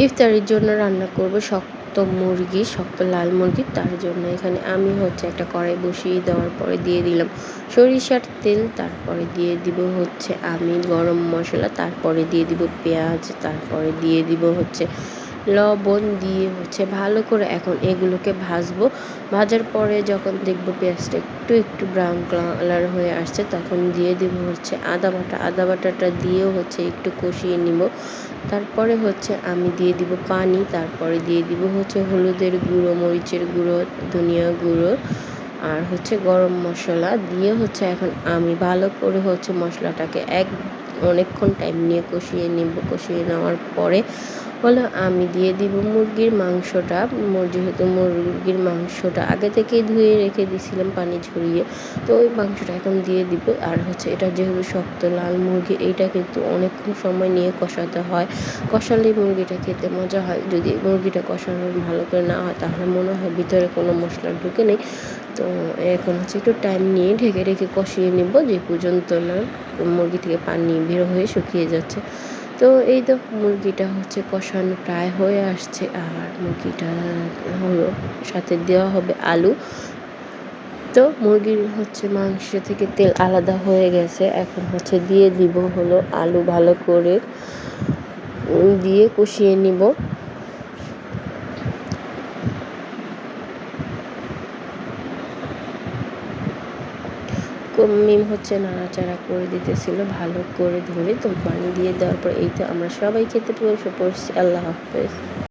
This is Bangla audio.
ইফতারির জন্য রান্না করব শক্ত মুরগি, শক্ত লাল মুরগি। তার জন্য এখানে আমি হচ্ছে একটা কড়াই বসিয়ে দেওয়ার পরে দিয়ে দিলাম সরিষার তেল, তারপরে দিয়ে দিব হচ্ছে আমি গরম মশলা, তারপরে দিয়ে দিব পেঁয়াজ, তারপরে দিয়ে দিব হচ্ছে লবণ দিয়ে হচ্ছে ভালো করে এখন এগুলোকে ভাজবো। ভাজার পরে যখন দেখব পেঁয়াজটা একটু একটু ব্রাউন কালার হয়ে আসছে, তখন দিয়ে দেবো হচ্ছে আদা বাটা। আদা বাটাটা দিয়েও হচ্ছে একটু কষিয়ে নিব। তারপরে হচ্ছে আমি দিয়ে দিব পানি, তারপরে দিয়ে দিব হচ্ছে হলুদের গুঁড়ো, মরিচের গুঁড়ো, ধনিয়া গুঁড়ো আর হচ্ছে গরম মশলা। দিয়ে হচ্ছে এখন আমি ভালো করে হচ্ছে মশলাটাকে এক অনেকক্ষণ টাইম নিয়ে কষিয়ে নিব। কষিয়ে নেওয়ার পরে হলো আমি দিয়ে দিব মুরগির মাংসটা। যেহেতু মুরগির মাংসটা আগে থেকেই ধুয়ে রেখে দিয়েছিলাম পানি ঝরিয়ে, তো ওই মাংসটা এখন দিয়ে দিব। আর হচ্ছে এটা যেহেতু শক্ত লাল মুরগি, এইটা কিন্তু অনেকক্ষণ সময় নিয়ে কষাতে হয়। কষালে মুরগিটা খেতে মজা হয়। যদি মুরগিটা কষানো ভালো করে না হয়, তাহলে মনে হয় ভিতরে কোনো মশলা ঢুকে নেই। তো এখন হচ্ছে একটু টাইম নিয়ে ঢেকে রেখে কষিয়ে নেব। যে পর্যন্ত না মুরগি থেকে পানি বের হয়ে শুকিয়ে যাচ্ছে। তো এই তো মুরগিটা হচ্ছে কষানো প্রায় হয়ে আসছে আর মুরগিটা হলো সাথে দেওয়া হবে আলু। তো মুরগির হচ্ছে মাংস থেকে তেল আলাদা হয়ে গেছে। এখন হচ্ছে দিয়ে দিব হলো আলু ভালো করে দিয়ে কষিয়ে নিব। মিম হচ্ছে, নাড়াচাড়া করে দিতেছিল, ভালো করে ধরে তো পানি দিয়ে দেওয়ার পর এই তো আমরা সবাই খেতে বসে পড়ছি, আল্লাহ হাফেজ।